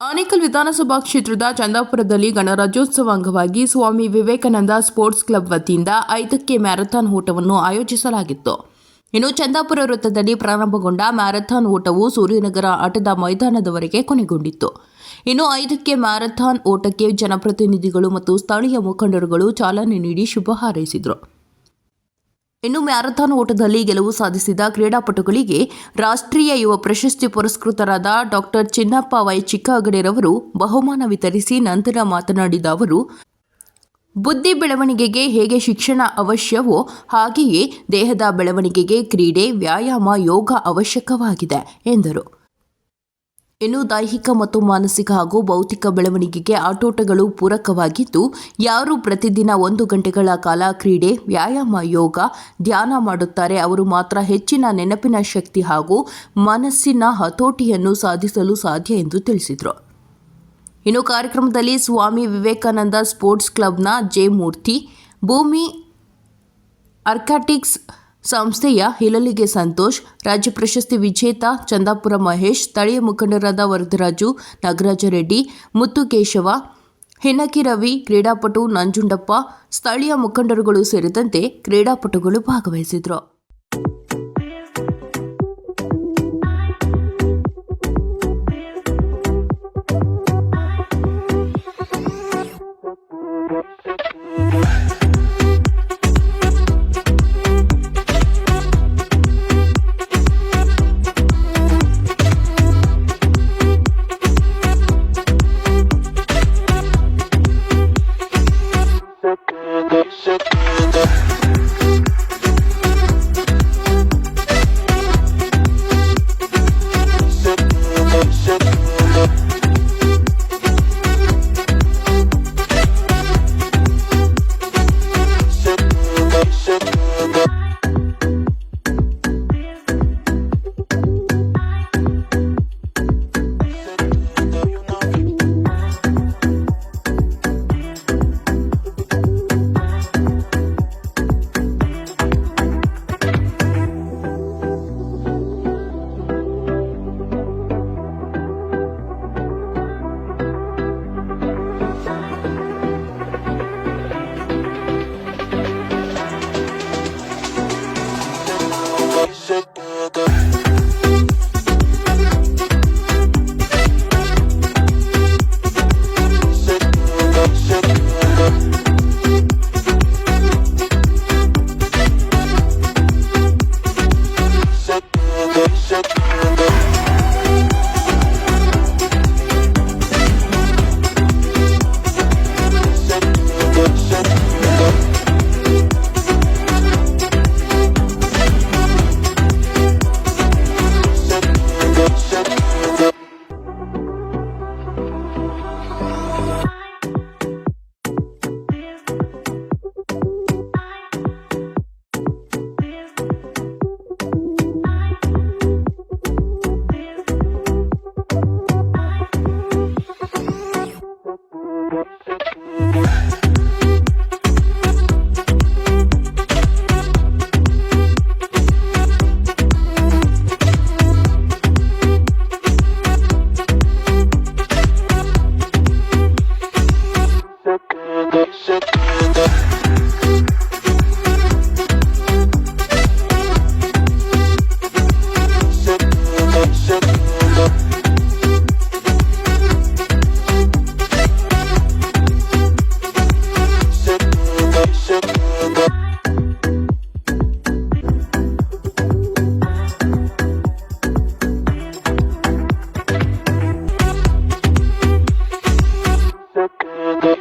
ಆನೇಕಲ್ ವಿಧಾನಸಭಾ ಕ್ಷೇತ್ರದ ಚಂದಾಪುರದಲ್ಲಿ ಗಣರಾಜ್ಯೋತ್ಸವ ಅಂಗವಾಗಿ ಸ್ವಾಮಿ ವಿವೇಕಾನಂದ ಸ್ಪೋರ್ಟ್ಸ್ ಕ್ಲಬ್ ವತಿಯಿಂದ ಐದಕ್ಕೆ ಮ್ಯಾರಥಾನ್ ಓಟವನ್ನು ಆಯೋಜಿಸಲಾಗಿತ್ತು. ಇನ್ನು ಚಂದಾಪುರ ವೃತ್ತದಲ್ಲಿ ಪ್ರಾರಂಭಗೊಂಡ ಮ್ಯಾರಥಾನ್ ಓಟವು ಸೂರ್ಯನಗರ ಆಟದ ಮೈದಾನದವರೆಗೆ ಕೊನೆಗೊಂಡಿತ್ತು. ಇನ್ನು ಐದಕ್ಕೆ ಮ್ಯಾರಥಾನ್ ಓಟಕ್ಕೆ ಜನಪ್ರತಿನಿಧಿಗಳು ಮತ್ತು ಸ್ಥಳೀಯ ಮುಖಂಡರುಗಳು ಚಾಲನೆ ನೀಡಿ ಶುಭ ಹಾರೈಸಿದರು. ಇನ್ನು ಮ್ಯಾರಥಾನ್ ಓಟದಲ್ಲಿ ಗೆಲುವು ಸಾಧಿಸಿದ ಕ್ರೀಡಾಪಟುಗಳಿಗೆ ರಾಷ್ಟ್ರೀಯ ಯುವ ಪ್ರಶಸ್ತಿ ಪುರಸ್ಕೃತರಾದ ಡಾಕ್ಟರ್ ಚಿನ್ನಪ್ಪ ವೈ ಚಿಕ್ಕಗಡೆರವರು ಬಹುಮಾನ ವಿತರಿಸಿ ನಂತರ ಮಾತನಾಡಿದ ಅವರು, ಬುದ್ಧಿ ಬೆಳವಣಿಗೆಗೆ ಹೇಗೆ ಶಿಕ್ಷಣ ಅವಶ್ಯವೋ ಹಾಗೆಯೇ ದೇಹದ ಬೆಳವಣಿಗೆಗೆ ಕ್ರೀಡೆ, ವ್ಯಾಯಾಮ, ಯೋಗ ಅವಶ್ಯಕವಾಗಿದೆ ಎಂದರು. ಇನ್ನು ದೈಹಿಕ ಮತ್ತು ಮಾನಸಿಕ ಹಾಗೂ ಭೌತಿಕ ಬೆಳವಣಿಗೆಗೆ ಆಟೋಟಗಳು ಪೂರಕವಾಗಿದ್ದು, ಯಾರು ಪ್ರತಿದಿನ ಒಂದು ಗಂಟೆಗಳ ಕಾಲ ಕ್ರೀಡೆ, ವ್ಯಾಯಾಮ, ಯೋಗ, ಧ್ಯಾನ ಮಾಡುತ್ತಾರೆ, ಅವರು ಮಾತ್ರ ಹೆಚ್ಚಿನ ನೆನಪಿನ ಶಕ್ತಿ ಹಾಗೂ ಮನಸ್ಸಿನ ಹತೋಟಿಯನ್ನು ಸಾಧಿಸಲು ಸಾಧ್ಯ ಎಂದು ತಿಳಿಸಿದರು. ಇನ್ನು ಕಾರ್ಯಕ್ರಮದಲ್ಲಿ ಸ್ವಾಮಿ ವಿವೇಕಾನಂದ ಸ್ಪೋರ್ಟ್ಸ್ ಕ್ಲಬ್ನ ಜೆ ಮೂರ್ತಿ ಭೂಮಿ ಅರ್ಕಾಟಿಕ್ಸ್ ಸಂಸ್ಥೆಯ ಹಿಲಲಿಗೆ ಸಂತೋಷ್, ರಾಜ್ಯ ಪ್ರಶಸ್ತಿ ವಿಜೇತ ಚಂದಾಪುರ ಮಹೇಶ್, ಸ್ಥಳೀಯ ಮುಖಂಡರಾದ ವರದರಾಜು ನಾಗರಾಜ ರೆಡ್ಡಿ, ಮುತ್ತು ಕೇಶವ, ಹೆಣಕಿ ರವಿ, ಕ್ರೀಡಾಪಟು ನಂಜುಂಡಪ್ಪ, ಸ್ಥಳೀಯ ಮುಖಂಡರುಗಳು ಸೇರಿದಂತೆ ಕ್ರೀಡಾಪಟುಗಳು ಭಾಗವಹಿಸಿದರು. hissetmedi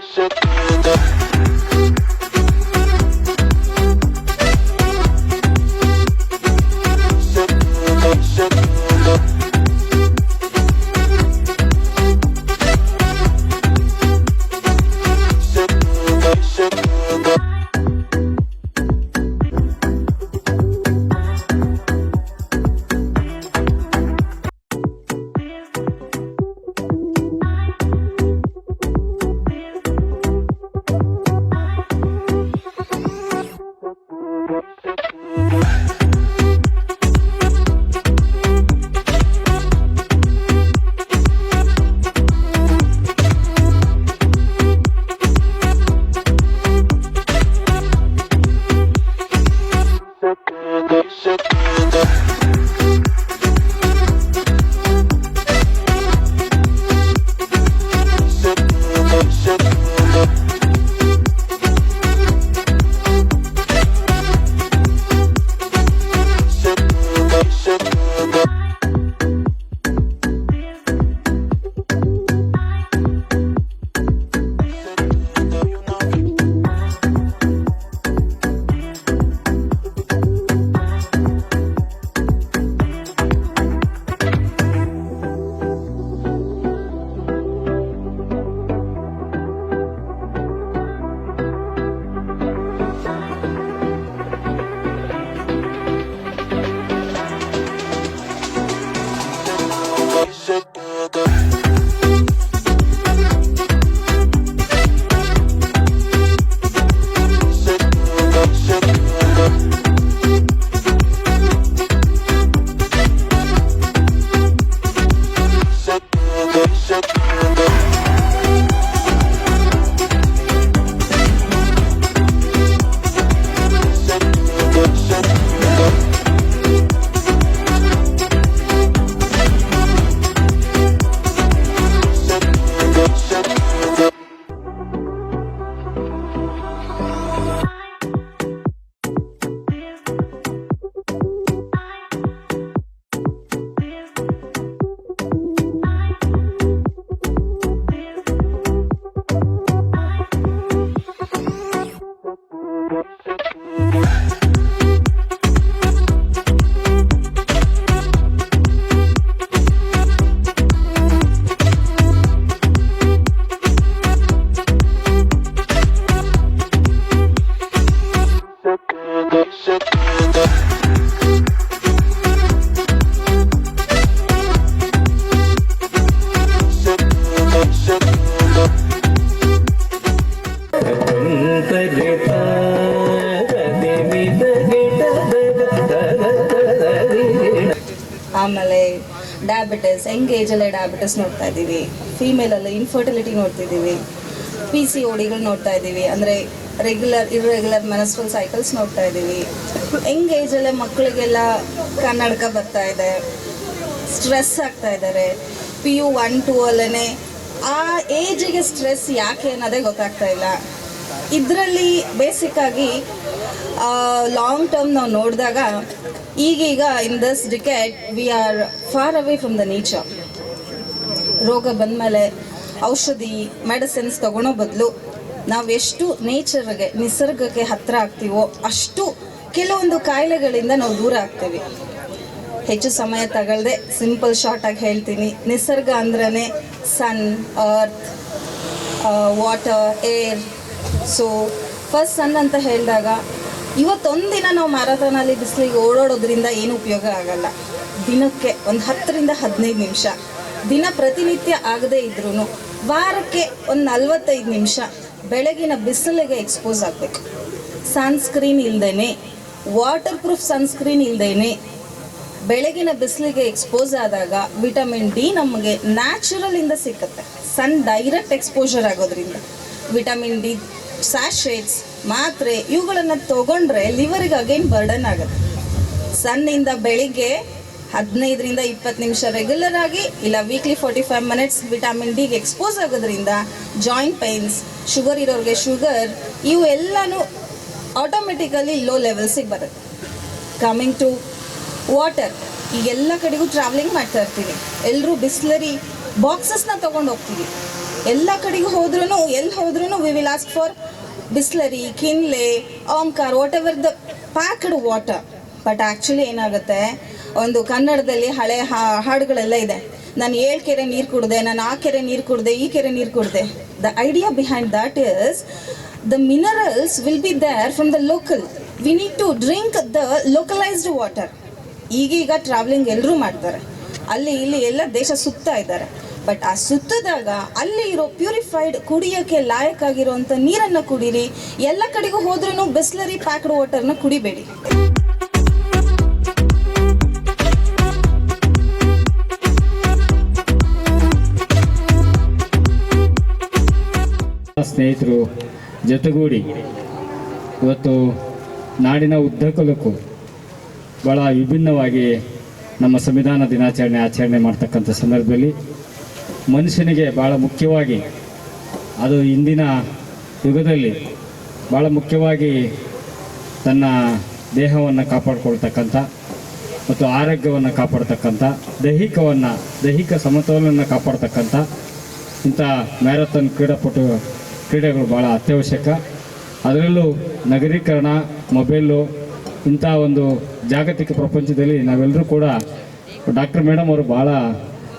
set, set, set. ಆಮೇಲೆ ಡಯಾಬಿಟಿಸ್ ಯಂಗ್ ಏಜಲ್ಲೇ ಡಯಾಬಿಟಿಸ್ ನೋಡ್ತಾ ಇದ್ದೀವಿ. ಫೀಮೇಲಲ್ಲಿ ಇನ್ಫರ್ಟಿಲಿಟಿ ನೋಡ್ತಿದ್ದೀವಿ ಪಿ ಸಿ ಓಡಿಗಳು ನೋಡ್ತಾ ಇದ್ದೀವಿ. ಅಂದರೆ ರೆಗ್ಯುಲರ್ ಇರ್ರೆಗ್ಯುಲರ್ ಮೆನಸ್ಫುಲ್ ಸೈಕಲ್ಸ್ ನೋಡ್ತಾ ಇದ್ದೀವಿ. ಯಂಗ್ ಏಜಲ್ಲೇ ಮಕ್ಕಳಿಗೆಲ್ಲ ಕನ್ನಡಕ ಬರ್ತಾ ಇದೆ. ಸ್ಟ್ರೆಸ್ ಆಗ್ತಾ ಇದ್ದಾರೆ. ಪಿ ಯು ಒನ್ ಟೂ ಅಲ್ಲೇ ಆ ಏಜಿಗೆ ಸ್ಟ್ರೆಸ್ ಯಾಕೆ ಅನ್ನೋದೇ ಗೊತ್ತಾಗ್ತಾ ಇಲ್ಲ. ಇದರಲ್ಲಿ ಬೇಸಿಕ್ಕಾಗಿ ಲಾಂಗ್ ಟರ್ಮ್ ನಾವು ನೋಡಿದಾಗ ಈಗೀಗ in this decade we are far away from the nature ರೋಗ ಬಂದಮೇಲೆ ಔಷಧಿ ಮೆಡಿಸಿನ್ಸ್ ತಗೊಳೋ ಬದಲು ನಾವು ಎಷ್ಟು ನೇಚರ್ಗೆ ನಿಸರ್ಗಕ್ಕೆ ಹತ್ತಿರ ಆಗ್ತೀವೋ ಅಷ್ಟು ಕೆಲವೊಂದು ಕಾಯಿಲೆಗಳಿಂದ ನಾವು ದೂರ ಆಗ್ತೀವಿ. ಹೆಚ್ಚು ಸಮಯ ತಗೊಳ್ಳದೆ ಸಿಂಪಲ್ ಶಾರ್ಟ್ ಆಗಿ ಹೇಳ್ತೀನಿ. ನಿಸರ್ಗ ಅಂದ್ರೆ sun earth water air so first sun ಅಂತ ಹೇಳಿದಾಗ ಇವತ್ತೊಂದಿನ ನಾವು ಮ್ಯಾರಥಾನಲ್ಲಿ ಬಿಸಿಲಿಗೆ ಓಡಾಡೋದ್ರಿಂದ ಏನು ಉಪಯೋಗ ಆಗಲ್ಲ. ದಿನಕ್ಕೆ ಒಂದು ಹತ್ತರಿಂದ ಹದಿನೈದು ನಿಮಿಷ. ದಿನ ಪ್ರತಿನಿತ್ಯ ಆಗದೇ ಇದ್ರೂ ವಾರಕ್ಕೆ ಒಂದು ನಲ್ವತ್ತೈದು ನಿಮಿಷ ಬೆಳಗಿನ ಬಿಸಿಲಿಗೆ ಎಕ್ಸ್ಪೋಸ್ ಆಗಬೇಕು. ಸನ್ಸ್ಕ್ರೀನ್ ಇಲ್ದೇನೆ ವಾಟರ್ ಪ್ರೂಫ್ ಸನ್ಸ್ಕ್ರೀನ್ ಇಲ್ದೇನೆ ಬೆಳಗಿನ ಬಿಸಿಲಿಗೆ ಎಕ್ಸ್ಪೋಸ್ ಆದಾಗ ವಿಟಮಿನ್ ಡಿ ನಮಗೆ ನ್ಯಾಚುರಲಿಂದ ಸಿಕ್ಕತ್ತೆ. ಸನ್ ಡೈರೆಕ್ಟ್ ಎಕ್ಸ್ಪೋಜರ್ ಆಗೋದ್ರಿಂದ. ವಿಟಮಿನ್ ಡಿ ಸ್ಯಾಶೇಟ್ಸ್ ಮಾತ್ರೆ ಇವುಗಳನ್ನು ತಗೊಂಡ್ರೆ ಲಿವರಿಗೆ ಅಗೇನ್ ಬರ್ಡನ್ ಆಗುತ್ತೆ? ಸಣ್ಣಿಂದ ಬೆಳಿಗ್ಗೆ ಹದಿನೈದರಿಂದ ಇಪ್ಪತ್ತು ನಿಮಿಷ ರೆಗ್ಯುಲರ್ ಆಗಿ ಇಲ್ಲ weekly forty five minutes vitamin ಡಿಗೆ ಎಕ್ಸ್ಪೋಸ್ ಆಗೋದ್ರಿಂದ ಜಾಯಿಂಟ್ ಪೈನ್ಸ್ ಶುಗರ್ ಇರೋರಿಗೆ ಶುಗರ್ ಇವೆಲ್ಲನೂ ಆಟೋಮೆಟಿಕಲಿ ಲೋ ಲೆವೆಲ್ಸಿಗೆ ಬರುತ್ತೆ. ಕಮಿಂಗ್ ಟು ವಾಟರ್ ಈಗ ಎಲ್ಲ ಕಡೆಗೂ ಟ್ರಾವೆಲಿಂಗ್ ಮಾಡ್ತಾ ಇರ್ತೀವಿ. ಎಲ್ಲರೂ ಬಿಸ್ಲರಿ ಬಾಕ್ಸಸ್ನ ತೊಗೊಂಡು ಹೋಗ್ತೀವಿ. ಎಲ್ಲ ಕಡೆಗೂ ಹೋದ್ರೂ ಎಲ್ಲಿ ಹೋದ್ರೂ we will ask for Bisleri, Kinley, Omkar whatever the packed water but actually ಏನಾಗುತ್ತೆ? ಒಂದು ಕನ್ನಡದಲ್ಲಿ ಹಳೆ ಹಾಡುಗಳೆಲ್ಲ ಇದೆ. ನಾನು ಏಳು ಕೆರೆ ನೀರು ಕುಡಿದೆ, ನಾನು ಆ ಕೆರೆ ನೀರು ಕುಡಿದೆ, ಈ ಕೆರೆ ನೀರು ಕುಡಿದೆ. The idea behind that is the minerals will be there from the local we need to drink the localized water ಈಗೀಗ ಟ್ರಾವೆಲಿಂಗ್ ಎಲ್ಲರೂ ಮಾಡ್ತಾರೆ. ಅಲ್ಲಿ, ಇಲ್ಲಿ ಎಲ್ಲ ದೇಶ ಸುತ್ತಾ ಇದ್ದಾರೆ. ಬಟ್ ಆ ಸುತ್ತದಾಗ ಅಲ್ಲಿ ಇರೋ ಪ್ಯೂರಿಫೈಡ್ ಕುಡಿಯೋಕ್ಕೆ ಲಾಯಕ್ ಆಗಿರುವಂಥ ನೀರನ್ನು ಕುಡೀರಿ. ಎಲ್ಲ ಕಡೆಗೂ ಹೋದ್ರೂ ಬಿಸ್ಲರಿ ಪ್ಯಾಕ್ಡ್ ವಾಟರ್ನ ಕುಡಿಬೇಡಿ. ಸ್ನೇಹಿತರು, ಜೊತೆಗೂಡಿ ಇವತ್ತು ನಾಡಿನ ಉದ್ದಕಲಕ್ಕೂ ಭಾಳ ವಿಭಿನ್ನವಾಗಿ ನಮ್ಮ ಸಂವಿಧಾನ ದಿನಾಚರಣೆ ಆಚರಣೆ ಮಾಡ್ತಕ್ಕಂಥ ಸಂದರ್ಭದಲ್ಲಿ ಮನುಷ್ಯನಿಗೆ ಭಾಳ ಮುಖ್ಯವಾಗಿ ಅದು ಇಂದಿನ ಯುಗದಲ್ಲಿ ಭಾಳ ಮುಖ್ಯವಾಗಿ ತನ್ನ ದೇಹವನ್ನು ಕಾಪಾಡಿಕೊಳ್ತಕ್ಕಂಥ ಮತ್ತು ಆರೋಗ್ಯವನ್ನು ಕಾಪಾಡ್ತಕ್ಕಂಥ, ದೈಹಿಕವನ್ನು, ದೈಹಿಕ ಸಮತೋಲನ ಕಾಪಾಡ್ತಕ್ಕಂಥ ಇಂಥ ಮ್ಯಾರಥಾನ್ ಕ್ರೀಡಾಪಟು ಕ್ರೀಡೆಗಳು ಭಾಳ ಅತ್ಯವಶ್ಯಕ. ಅದರಲ್ಲೂ ನಗರೀಕರಣ, ಮೊಬೈಲು ಇಂಥ ಒಂದು ಜಾಗತಿಕ ಪ್ರಪಂಚದಲ್ಲಿ ನಾವೆಲ್ಲರೂ ಕೂಡ ಡಾಕ್ಟರ್ ಮೇಡಮ್ ಅವರು ಭಾಳ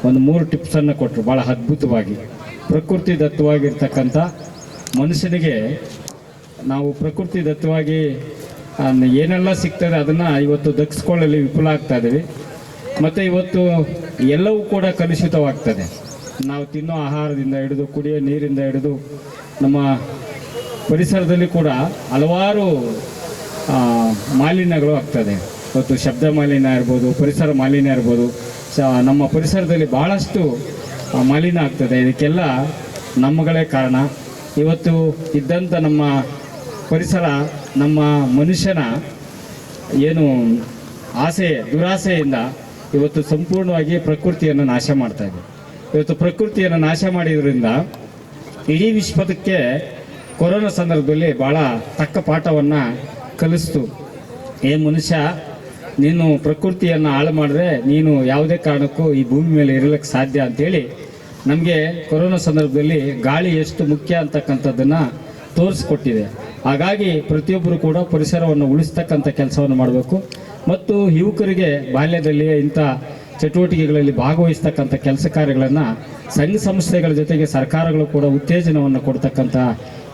ಒಂದು ಮೂರು ಟಿಪ್ಸನ್ನು ಕೊಟ್ಟರು ಭಾಳ ಅದ್ಭುತವಾಗಿ. ಪ್ರಕೃತಿ ದತ್ತವಾಗಿರ್ತಕ್ಕಂಥ ಮನುಷ್ಯನಿಗೆ ನಾವು ಪ್ರಕೃತಿ ದತ್ತವಾಗಿ ಏನೆಲ್ಲ ಸಿಗ್ತದೆ ಅದನ್ನು ಇವತ್ತು ದಕ್ಸ್ಕೊಳ್ಳಲು ವಿಫಲ ಆಗ್ತಾ ಇದ್ದೀವಿ. ಮತ್ತು ಇವತ್ತು ಎಲ್ಲವೂ ಕೂಡ ಕಲುಷಿತವಾಗ್ತದೆ. ನಾವು ತಿನ್ನೋ ಆಹಾರದಿಂದ ಹಿಡಿದು, ಕುಡಿಯೋ ನೀರಿಂದ ಹಿಡಿದು, ನಮ್ಮ ಪರಿಸರದಲ್ಲಿ ಕೂಡ ಹಲವಾರು ಮಾಲಿನ್ಯಗಳು ಆಗ್ತದೆ. ಇವತ್ತು ಶಬ್ದ ಮಾಲಿನ್ಯ ಇರ್ಬೋದು, ಪರಿಸರ ಮಾಲಿನ್ಯ ಇರ್ಬೋದು. ನಮ್ಮ ಪರಿಸರದಲ್ಲಿ ಭಾಳಷ್ಟು ಮಲಿನ ಆಗ್ತದೆ. ಇದಕ್ಕೆಲ್ಲ ನಮ್ಮಗಳೇ ಕಾರಣ. ಇವತ್ತು ಇದ್ದಂಥ ನಮ್ಮ ಪರಿಸರ, ನಮ್ಮ ಮನುಷ್ಯನ ಏನು ಆಸೆ, ದುರಾಸೆಯಿಂದ ಇವತ್ತು ಸಂಪೂರ್ಣವಾಗಿ ಪ್ರಕೃತಿಯನ್ನು ನಾಶ ಮಾಡ್ತಾ ಇದೆ. ಇವತ್ತು ಪ್ರಕೃತಿಯನ್ನು ನಾಶ ಮಾಡಿದ್ರಿಂದ ಇಡೀ ವಿಶ್ವದಕ್ಕೆ ಕೊರೋನಾ ಸಂದರ್ಭದಲ್ಲಿ ಭಾಳ ತಕ್ಕ ಪಾಠವನ್ನು ಕಲಿಸ್ತು. ಏ ಮನುಷ್ಯ ನೀನು ಪ್ರಕೃತಿಯನ್ನು ಹಾಳು ಮಾಡಿದ್ರೆ ನೀನು ಯಾವುದೇ ಕಾರಣಕ್ಕೂ ಈ ಭೂಮಿ ಮೇಲೆ ಇರಲಿಕ್ಕೆ ಸಾಧ್ಯ ಅಂತೇಳಿ ನಮಗೆ ಕೊರೋನಾ ಸಂದರ್ಭದಲ್ಲಿ ಗಾಳಿ ಎಷ್ಟು ಮುಖ್ಯ ಅಂತಕ್ಕಂಥದ್ದನ್ನು ತೋರಿಸ್ಕೊಟ್ಟಿದೆ. ಹಾಗಾಗಿ ಪ್ರತಿಯೊಬ್ಬರು ಕೂಡ ಪರಿಸರವನ್ನು ಉಳಿಸ್ತಕ್ಕಂಥ ಕೆಲಸವನ್ನು ಮಾಡಬೇಕು. ಮತ್ತು ಯುವಕರಿಗೆ ಬಾಲ್ಯದಲ್ಲಿಯೇ ಇಂಥ ಚಟುವಟಿಕೆಗಳಲ್ಲಿ ಭಾಗವಹಿಸ್ತಕ್ಕಂಥ ಕೆಲಸ ಕಾರ್ಯಗಳನ್ನು ಸಂಘ ಸಂಸ್ಥೆಗಳ ಜೊತೆಗೆ ಸರ್ಕಾರಗಳು ಕೂಡ ಉತ್ತೇಜನವನ್ನು ಕೊಡ್ತಕ್ಕಂಥ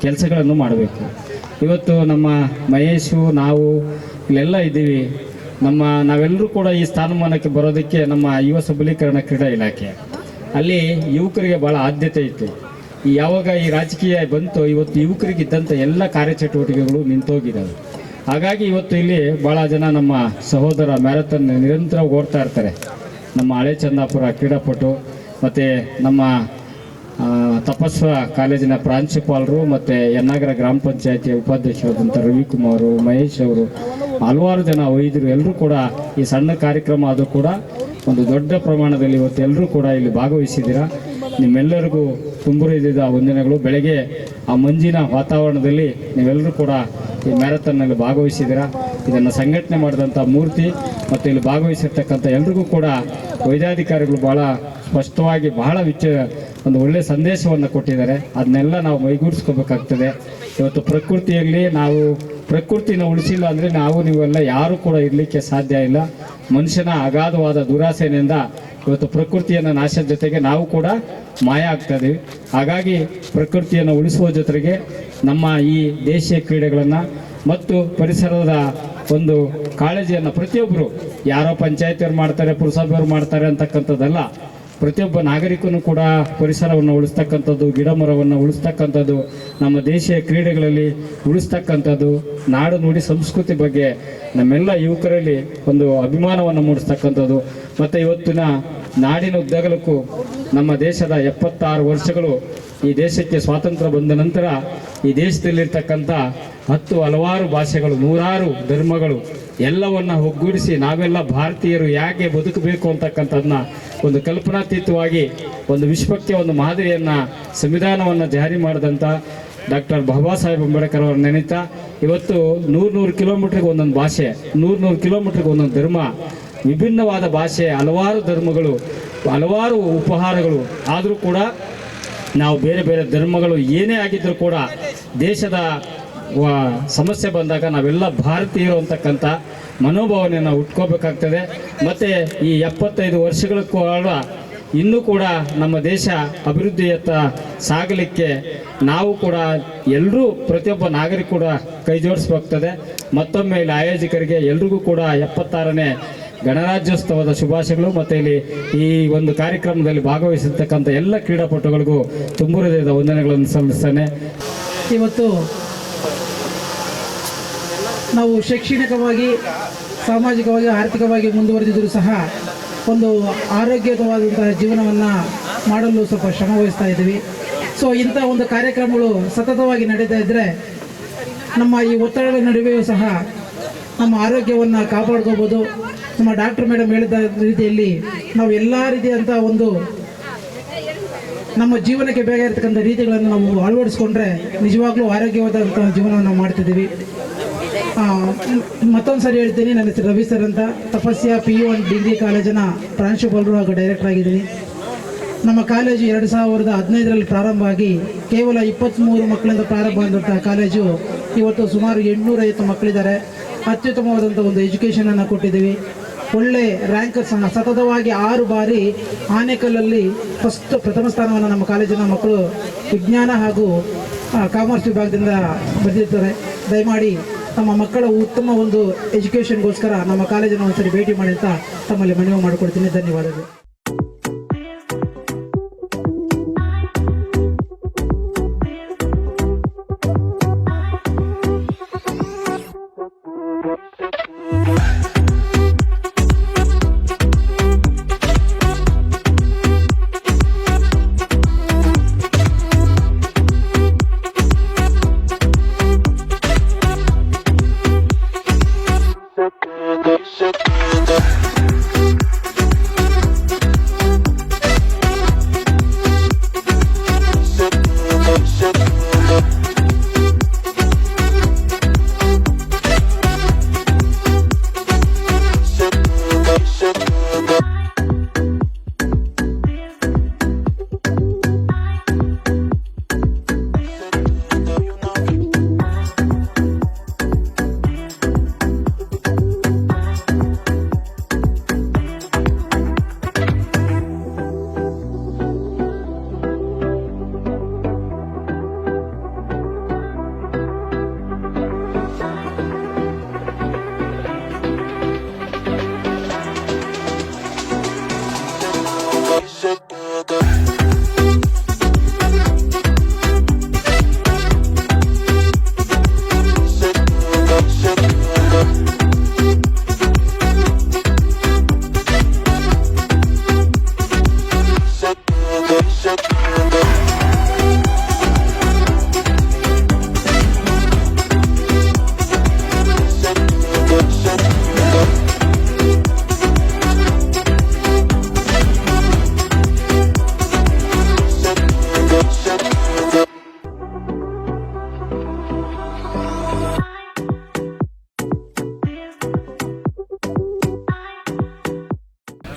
ಕೆಲಸಗಳನ್ನು ಮಾಡಬೇಕು. ಇವತ್ತು ನಮ್ಮ ಮಹೇಶು, ನಾವು ಇಲ್ಲೆಲ್ಲ ಇದ್ದೀವಿ. ನಮ್ಮ ನಾವೆಲ್ಲರೂ ಕೂಡ ಈ ಸ್ಥಾನಮಾನಕ್ಕೆ ಬರೋದಕ್ಕೆ ನಮ್ಮ ಯುವ ಸಬಲೀಕರಣ ಕ್ರೀಡಾ ಇಲಾಖೆ. ಅಲ್ಲಿ ಯುವಕರಿಗೆ ಭಾಳ ಆದ್ಯತೆ ಇತ್ತು ಯಾವಾಗ ಈ ರಾಜಕೀಯ ಬಂತು, ಇವತ್ತು ಯುವಕರಿಗೆ ಇದ್ದಂಥ ಎಲ್ಲ ಕಾರ್ಯಚಟುವಟಿಕೆಗಳು ನಿಂತೋಗಿದ್ದಾವೆ ಹಾಗಾಗಿ ಇವತ್ತು ಇಲ್ಲಿ ಭಾಳ ಜನ ನಮ್ಮ ಸಹೋದರ ಮ್ಯಾರಥಾನ್ ನಿರಂತರ ಓಡ್ತಾ ಇರ್ತಾರೆ. ನಮ್ಮ ಹಳೆ ಚಂದಾಪುರ ಕ್ರೀಡಾಪಟು, ಮತ್ತು ನಮ್ಮ ತಪಸ್ವ ಕಾಲೇಜಿನ ಪ್ರಾಂಶುಪಾಲರು, ಮತ್ತು ಯನ್ನಾಗರ ಗ್ರಾಮ ಪಂಚಾಯತಿಯ ಉಪಾಧ್ಯಕ್ಷರಾದಂಥ ರವಿಕುಮಾರು, ಮಹೇಶ್ ಅವರು ಹಲವಾರು ಜನ ವೈದ್ಯರು ಎಲ್ಲರೂ ಕೂಡ ಈ ಸಣ್ಣ ಕಾರ್ಯಕ್ರಮ ಆದರೂ ಕೂಡ ಒಂದು ದೊಡ್ಡ ಪ್ರಮಾಣದಲ್ಲಿ ಇವತ್ತು ಎಲ್ಲರೂ ಕೂಡ ಇಲ್ಲಿ ಭಾಗವಹಿಸಿದ್ದೀರಾ. ನಿಮ್ಮೆಲ್ಲರಿಗೂ ತುಂಬುರಿದ ವಂದನೆಗಳು. ಬೆಳಗ್ಗೆ ಆ ಮಂಜಿನ ವಾತಾವರಣದಲ್ಲಿ ನೀವೆಲ್ಲರೂ ಕೂಡ ಈ ಮ್ಯಾರಥಾನ್ನಲ್ಲಿ ಭಾಗವಹಿಸಿದ್ದೀರಾ. ಇದನ್ನು ಸಂಘಟನೆ ಮಾಡಿದಂಥ ಮೂರ್ತಿ ಮತ್ತು ಇಲ್ಲಿ ಭಾಗವಹಿಸಿರ್ತಕ್ಕಂಥ ಎಲ್ರಿಗೂ ಕೂಡ ವೈದ್ಯಾಧಿಕಾರಿಗಳು ಭಾಳ ಸ್ಪಷ್ಟವಾಗಿ ಬಹಳ ವಿಚ ಒಂದು ಒಳ್ಳೆಯ ಸಂದೇಶವನ್ನು ಕೊಟ್ಟಿದ್ದಾರೆ. ಅದನ್ನೆಲ್ಲ ನಾವು ಮೈಗೂಡಿಸ್ಕೋಬೇಕಾಗ್ತದೆ. ಇವತ್ತು ಪ್ರಕೃತಿಯಲ್ಲಿ ನಾವು ಪ್ರಕೃತಿನ ಉಳಿಸಿಲ್ಲ ಅಂದರೆ ನಾವು ನೀವೆಲ್ಲ ಯಾರೂ ಕೂಡ ಇರಲಿಕ್ಕೆ ಸಾಧ್ಯ ಇಲ್ಲ. ಮನುಷ್ಯನ ಅಗಾಧವಾದ ದುರಾಸೆಯಿಂದ ಇವತ್ತು ಪ್ರಕೃತಿಯನ್ನು ನಾಶದ ಜೊತೆಗೆ ನಾವು ಕೂಡ ಮಾಯ ಆಗ್ತಾ ಇದ್ದೀವಿ. ಹಾಗಾಗಿ ಪ್ರಕೃತಿಯನ್ನು ಉಳಿಸುವ ಜೊತೆಗೆ ನಮ್ಮ ಈ ದೇಶೀಯ ಕ್ರೀಡೆಗಳನ್ನು ಮತ್ತು ಪರಿಸರದ ಒಂದು ಕಾಳಜಿಯನ್ನು ಪ್ರತಿಯೊಬ್ಬರು ಯಾರೋ ಪಂಚಾಯತಿಯವ್ರು ಮಾಡ್ತಾರೆ, ಪುರಸಭೆಯವರು ಮಾಡ್ತಾರೆ ಅಂತಕ್ಕಂಥದ್ದಲ್ಲ ಪ್ರತಿಯೊಬ್ಬ ನಾಗರಿಕನು ಕೂಡ ಪರಿಸರವನ್ನು ಉಳಿಸ್ತಕ್ಕಂಥದ್ದು ಗಿಡ ಮರವನ್ನು ಉಳಿಸ್ತಕ್ಕಂಥದ್ದು, ನಮ್ಮ ದೇಶೀಯ ಕ್ರೀಡೆಗಳಲ್ಲಿ ಉಳಿಸ್ತಕ್ಕಂಥದ್ದು, ನಾಡು ನುಡಿ ಸಂಸ್ಕೃತಿ ಬಗ್ಗೆ ನಮ್ಮೆಲ್ಲ ಯುವಕರಲ್ಲಿ ಒಂದು ಅಭಿಮಾನವನ್ನು ಮೂಡಿಸ್ತಕ್ಕಂಥದ್ದು. ಮತ್ತು ಇವತ್ತಿನ ನಾಡಿನ ಉದ್ದಗಲಕ್ಕೂ ನಮ್ಮ ದೇಶದ ಎಪ್ಪತ್ತಾರು ವರ್ಷಗಳು ಈ ದೇಶಕ್ಕೆ ಸ್ವಾತಂತ್ರ್ಯ ಬಂದ ನಂತರ ಈ ದೇಶದಲ್ಲಿರ್ತಕ್ಕಂಥ ಹತ್ತು ಹಲವಾರು ಭಾಷೆಗಳು, ನೂರಾರು ಧರ್ಮಗಳು ಎಲ್ಲವನ್ನ ಒಗ್ಗೂಡಿಸಿ ನಾವೆಲ್ಲ ಭಾರತೀಯರು ಯಾಕೆ ಬದುಕಬೇಕು ಅಂತಕ್ಕಂಥದ್ದನ್ನ ಒಂದು ಕಲ್ಪನಾತೀತವಾಗಿ ಒಂದು ವಿಶ್ವಕ್ಕೆ ಒಂದು ಮಾದರಿಯನ್ನು, ಸಂವಿಧಾನವನ್ನು ಜಾರಿ ಮಾಡಿದಂಥ ಡಾಕ್ಟರ್ ಬಾಬಾ ಸಾಹೇಬ್ ಅಂಬೇಡ್ಕರ್ ಅವರ ನೆನೀತಾ. ಇವತ್ತು ನೂರು ನೂರು ಕಿಲೋಮೀಟ್ರಿಗೆ ಒಂದೊಂದು ಭಾಷೆ, ನೂರು ನೂರು ಕಿಲೋಮೀಟ್ರಿಗೆ ಒಂದೊಂದು ಧರ್ಮ, ವಿಭಿನ್ನವಾದ ಭಾಷೆ, ಹಲವಾರು ಧರ್ಮಗಳು, ಹಲವಾರು ಉಪಹಾರಗಳು, ಆದರೂ ಕೂಡ ನಾವು ಬೇರೆ ಬೇರೆ ಧರ್ಮಗಳು ಏನೇ ಆಗಿದ್ದರೂ ಕೂಡ ದೇಶದ ಸಮಸ್ಯೆ ಬಂದಾಗ ನಾವೆಲ್ಲ ಭಾರತೀಯರು ಅಂತಕ್ಕಂಥ ಮನೋಭಾವನೆಯನ್ನು ಉಟ್ಕೋಬೇಕಾಗ್ತದೆ. ಮತ್ತು ಈ ಎಪ್ಪತ್ತೈದು ವರ್ಷಗಳ ಕಾಲ ಇನ್ನೂ ಕೂಡ ನಮ್ಮ ದೇಶ ಅಭಿವೃದ್ಧಿಯತ್ತ ಸಾಗಲಿಕ್ಕೆ ನಾವು ಕೂಡ ಎಲ್ಲರೂ ಪ್ರತಿಯೊಬ್ಬ ನಾಗರಿಕ ಕೂಡ ಕೈ ಜೋಡಿಸ್ಬೇಕಾಗ್ತದೆ. ಮತ್ತೊಮ್ಮೆ ಇಲ್ಲಿ ಆಯೋಜಕರಿಗೆ ಎಲ್ರಿಗೂ ಕೂಡ ಎಪ್ಪತ್ತಾರನೇ ಗಣರಾಜ್ಯೋತ್ಸವದ ಶುಭಾಶಯಗಳು. ಮತ್ತು ಇಲ್ಲಿ ಈ ಒಂದು ಕಾರ್ಯಕ್ರಮದಲ್ಲಿ ಭಾಗವಹಿಸಿರ್ತಕ್ಕಂಥ ಎಲ್ಲ ಕ್ರೀಡಾಪಟುಗಳಿಗೂ ತುಂಬು ವಂದನೆಗಳನ್ನು ಸಲ್ಲಿಸ್ತೇನೆ. ಇವತ್ತು ನಾವು ಶೈಕ್ಷಣಿಕವಾಗಿ, ಸಾಮಾಜಿಕವಾಗಿ, ಆರ್ಥಿಕವಾಗಿ ಮುಂದುವರೆದಿದ್ದರೂ ಸಹ ಒಂದು ಆರೋಗ್ಯಕವಾದಂತಹ ಜೀವನವನ್ನು ಮಾಡಲು ಸ್ವಲ್ಪ ಶ್ರಮ ವಹಿಸ್ತಾ ಇದ್ದೀವಿ. ಸೊ ಇಂಥ ಒಂದು ಕಾರ್ಯಕ್ರಮಗಳು ಸತತವಾಗಿ ನಡೀತಾ ಇದ್ದರೆ ನಮ್ಮ ಈ ಒತ್ತಡಗಳ ನಡುವೆಯೂ ಸಹ ನಮ್ಮ ಆರೋಗ್ಯವನ್ನು ಕಾಪಾಡ್ಕೋಬೋದು. ನಮ್ಮ ಡಾಕ್ಟರ್ ಮೇಡಮ್ ಹೇಳಿದ ರೀತಿಯಲ್ಲಿ ನಾವು ಎಲ್ಲ ರೀತಿಯಂಥ ಒಂದು ನಮ್ಮ ಜೀವನಕ್ಕೆ ಬೇಕಾಗಿರ್ತಕ್ಕಂಥ ರೀತಿಗಳನ್ನು ನಾವು ಅಳವಡಿಸ್ಕೊಂಡ್ರೆ ನಿಜವಾಗ್ಲೂ ಆರೋಗ್ಯವಾದಂಥ ಜೀವನವನ್ನು ನಾವು ಮಾಡ್ತಿದ್ದೀವಿ. ಮತ್ತೊಂದು ಸರಿ ಹೇಳ್ತೀನಿ, ನನ್ನ ಹೆಸರು ರವಿ ಸರ್ ಅಂತ. Tapasya P U one degree ಕಾಲೇಜಿನ ಪ್ರಾಂಶುಪಾಲರು ಹಾಗೂ ಡೈರೆಕ್ಟರ್ ಆಗಿದ್ದೀನಿ. ನಮ್ಮ ಕಾಲೇಜು ಎರಡು ಸಾವಿರದ ಹದಿನೈದರಲ್ಲಿ ಪ್ರಾರಂಭ ಆಗಿ ಕೇವಲ ಇಪ್ಪತ್ತ್ಮೂರು ಮಕ್ಕಳಿಂದ ಪ್ರಾರಂಭ ಆದಂಥ ಕಾಲೇಜು ಇವತ್ತು ಸುಮಾರು ಎಂಟುನೂರೈವತ್ತು ಮಕ್ಕಳಿದ್ದಾರೆ. ಅತ್ಯುತ್ತಮವಾದಂಥ ಒಂದು ಎಜುಕೇಷನನ್ನು ಕೊಟ್ಟಿದ್ದೀವಿ. ಒಳ್ಳೆ ರ್ಯಾಂಕರ್ಸನ್ನು ಸತತವಾಗಿ ಆರು ಬಾರಿ ಆನೇಕಲ್ಲಲ್ಲಿ ಫಸ್ಟ್ ಪ್ರಥಮ ಸ್ಥಾನವನ್ನು ನಮ್ಮ ಕಾಲೇಜಿನ ಮಕ್ಕಳು ವಿಜ್ಞಾನ ಹಾಗೂ ಕಾಮರ್ಸ್ ವಿಭಾಗದಿಂದ ಬರೆದಿರ್ತಾರೆ. ದಯಮಾಡಿ ತಮ್ಮ ಮಕ್ಕಳ ಉತ್ತಮ ಒಂದು ಎಜುಕೇಷನ್ಗೋಸ್ಕರ ನಮ್ಮ ಕಾಲೇಜನ್ನು ಒಂದ್ಸರಿ ಭೇಟಿ ಮಾಡಿ ಅಂತ ತಮ್ಮಲ್ಲಿ ಮನವಿ ಮಾಡಿಕೊಡ್ತೀನಿ. ಧನ್ಯವಾದಗಳು.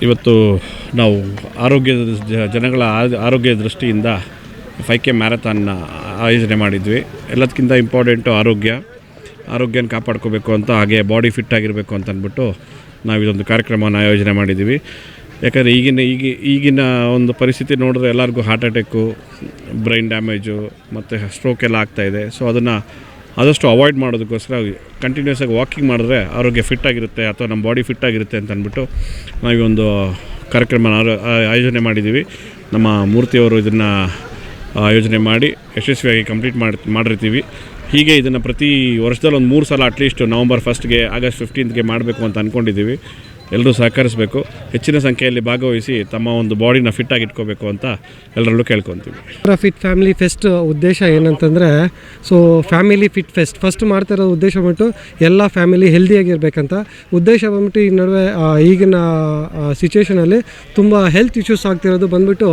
ಇವತ್ತು ನಾವು ಆರೋಗ್ಯದ ಜನಗಳ ಆರೋಗ್ಯ ದೃಷ್ಟಿಯಿಂದ ಫೈವ್ ಕೆ ಮ್ಯಾರಥಾನ್ನ ಆಯೋಜನೆ ಮಾಡಿದ್ವಿ. ಎಲ್ಲದಕ್ಕಿಂತ ಇಂಪಾರ್ಟೆಂಟು ಆರೋಗ್ಯ, ಆರೋಗ್ಯನ ಕಾಪಾಡ್ಕೋಬೇಕು ಅಂತ, ಹಾಗೆ ಬಾಡಿ ಫಿಟ್ ಆಗಿರಬೇಕು ಅಂತ ಅಂದ್ಬಿಟ್ಟು ನಾವು ಇದೊಂದು ಕಾರ್ಯಕ್ರಮವನ್ನು ಆಯೋಜನೆ ಮಾಡಿದ್ದೀವಿ ಯಾಕಂದರೆ ಈಗಿನ, ಈಗ, ಈಗಿನ ಒಂದು ಪರಿಸ್ಥಿತಿ ನೋಡಿದ್ರೆ ಎಲ್ಲರಿಗೂ ಹಾರ್ಟ್ ಅಟ್ಯಾಕು ಬ್ರೈನ್ ಡ್ಯಾಮೇಜು ಮತ್ತು ಸ್ಟ್ರೋಕ್ ಎಲ್ಲ ಆಗ್ತಾಯಿದೆ ಸೊ ಅದನ್ನು ಆದಷ್ಟು ಅವಾಯ್ಡ್ ಮಾಡೋದಕ್ಕೋಸ್ಕರ ಕಂಟಿನ್ಯೂಸ್ ಆಗಿ ವಾಕಿಂಗ್ ಮಾಡಿದ್ರೆ ಆರೋಗ್ಯ ಫಿಟ್ ಆಗಿರುತ್ತೆ ಅಥವಾ ನಮ್ಮ ಬಾಡಿ ಫಿಟ್ ಆಗಿರುತ್ತೆ ಅಂತ ಅಂದ್ಬಿಟ್ಟು ನಾವು ಒಂದು ಕಾರ್ಯಕ್ರಮ ಆಯೋಜನೆ ಮಾಡಿದ್ದೀವಿ. ನಮ್ಮ ಮೂರ್ತಿಯವರು ಇದನ್ನು ಆಯೋಜನೆ ಮಾಡಿ ಯಶಸ್ವಿಯಾಗಿ ಕಂಪ್ಲೀಟ್ ಮಾಡಿ, ಮಾಡಿರ್ತೀವಿ. ಹೀಗೆ ಇದನ್ನು ಪ್ರತಿ ವರ್ಷದಲ್ಲಿ ಒಂದು ಮೂರು ಸಲ ಅಟ್ಲೀಸ್ಟ್ ನವಂಬರ್ ಫಸ್ಟ್ಗೆ ಆಗಸ್ಟ್ ಫಿಫ್ಟೀನ್ತ್ಗೆ ಮಾಡಬೇಕು ಅಂತ ಅಂದ್ಕೊಂಡಿದ್ದೀವಿ ಎಲ್ಲರೂ ಸಹಕರಿಸಬೇಕು. ಹೆಚ್ಚಿನ ಸಂಖ್ಯೆಯಲ್ಲಿ ಭಾಗವಹಿಸಿ ತಮ್ಮ ಒಂದು ಬಾಡಿನ ಫಿಟ್ಟಾಗಿ ಇಟ್ಕೋಬೇಕು ಅಂತ ಎಲ್ಲರಲ್ಲೂ ಕೇಳ್ಕೊತೀವಿ. ಫಿಟ್ ಫ್ಯಾಮಿಲಿ ಫೆಸ್ಟ್ ಉದ್ದೇಶ ಏನಂತಂದರೆ so family fit fest first ಮಾಡ್ತಾ ಇರೋ ಉದ್ದೇಶ ಬಂದ್ಬಿಟ್ಟು ಎಲ್ಲ ಫ್ಯಾಮಿಲಿ ಹೆಲ್ದಿಯಾಗಿರ್ಬೇಕಂತ ಉದ್ದೇಶ ಬಂದ್ಬಿಟ್ಟು ಈ ನಡುವೆ ಈಗಿನ ಸಿಚುವೇಷನಲ್ಲಿ ತುಂಬ ಹೆಲ್ತ್ ಇಶ್ಯೂಸ್ ಆಗ್ತಿರೋದು ಬಂದ್ಬಿಟ್ಟು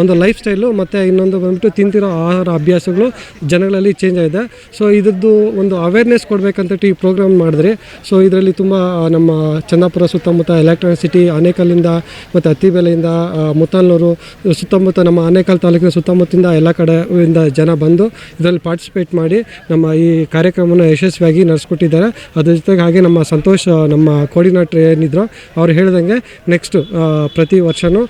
ಒಂದು ಲೈಫ್ ಸ್ಟೈಲು ಮತ್ತು ಇನ್ನೊಂದು ಬಂದ್ಬಿಟ್ಟು ತಿಂತಿರೋ ಆಹಾರ ಅಭ್ಯಾಸಗಳು ಜನಗಳಲ್ಲಿ ಚೇಂಜ್ ಆಗಿದೆ. ಸೊ ಇದ್ರದ್ದು ಒಂದು ಅವೇರ್ನೆಸ್ ಕೊಡಬೇಕಂತ ಈ ಪ್ರೋಗ್ರಾಮ್ ಮಾಡಿದ್ರಿ ಸೊ ಇದರಲ್ಲಿ ತುಂಬ ನಮ್ಮ ಚಂದಾಪುರ ಸುತ್ತಮುತ್ತ ಎಲೆಕ್ಟ್ರಾನಿಕ್ ಸಿಟಿ ಆನೇಕಲ್ಲಿಂದ ಮತ್ತು ಅತ್ತಿಬೆಲೆಯಿಂದ ಮುತ್ತಾಲ್ನೂರು, ಸುತ್ತಮುತ್ತ ನಮ್ಮ ಆನೇಕಲ್ ತಾಲೂಕಿನ ಸುತ್ತಮುತ್ತಿಂದ ಎಲ್ಲ ಕಡೆಯಿಂದ ಜನ ಬಂದು ಇದರಲ್ಲಿ ಪಾರ್ಟಿಸಿಪೇಟ್ ಮಾಡಿ ನಮ್ಮ ಈ ಕಾರ್ಯಕ್ರಮವನ್ನು ಯಶಸ್ವಿಯಾಗಿ ನಡೆಸ್ಕೊಟ್ಟಿದ್ದಾರೆ. ಅದ್ರ ಜೊತೆಗೆ ಹಾಗೆ ನಮ್ಮ ಸಂತೋಷ್ ನಮ್ಮ ಕೋರ್ಡಿನೇಟರ್ ಏನಿದ್ರು ಅವ್ರು ಹೇಳ್ದಂಗೆ ನೆಕ್ಸ್ಟು ಪ್ರತಿ ವರ್ಷವೂ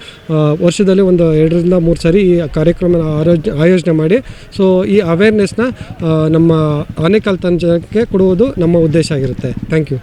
ವರ್ಷದಲ್ಲಿ ಒಂದು ಎರಡರಿಂದ ಮೂರು ಸಾರಿ ಈ ಕಾರ್ಯಕ್ರಮ ಆರೋಜ್, ಆಯೋಜನೆ ಮಾಡಿ. ಸೊ ಈ ಅವೇರ್ನೆಸ್ನ ನಮ್ಮ ಆನೇಕಲ್ ಜನಕ್ಕೆ ಕೊಡುವುದು ನಮ್ಮ ಉದ್ದೇಶ ಆಗಿರುತ್ತೆ. Thank you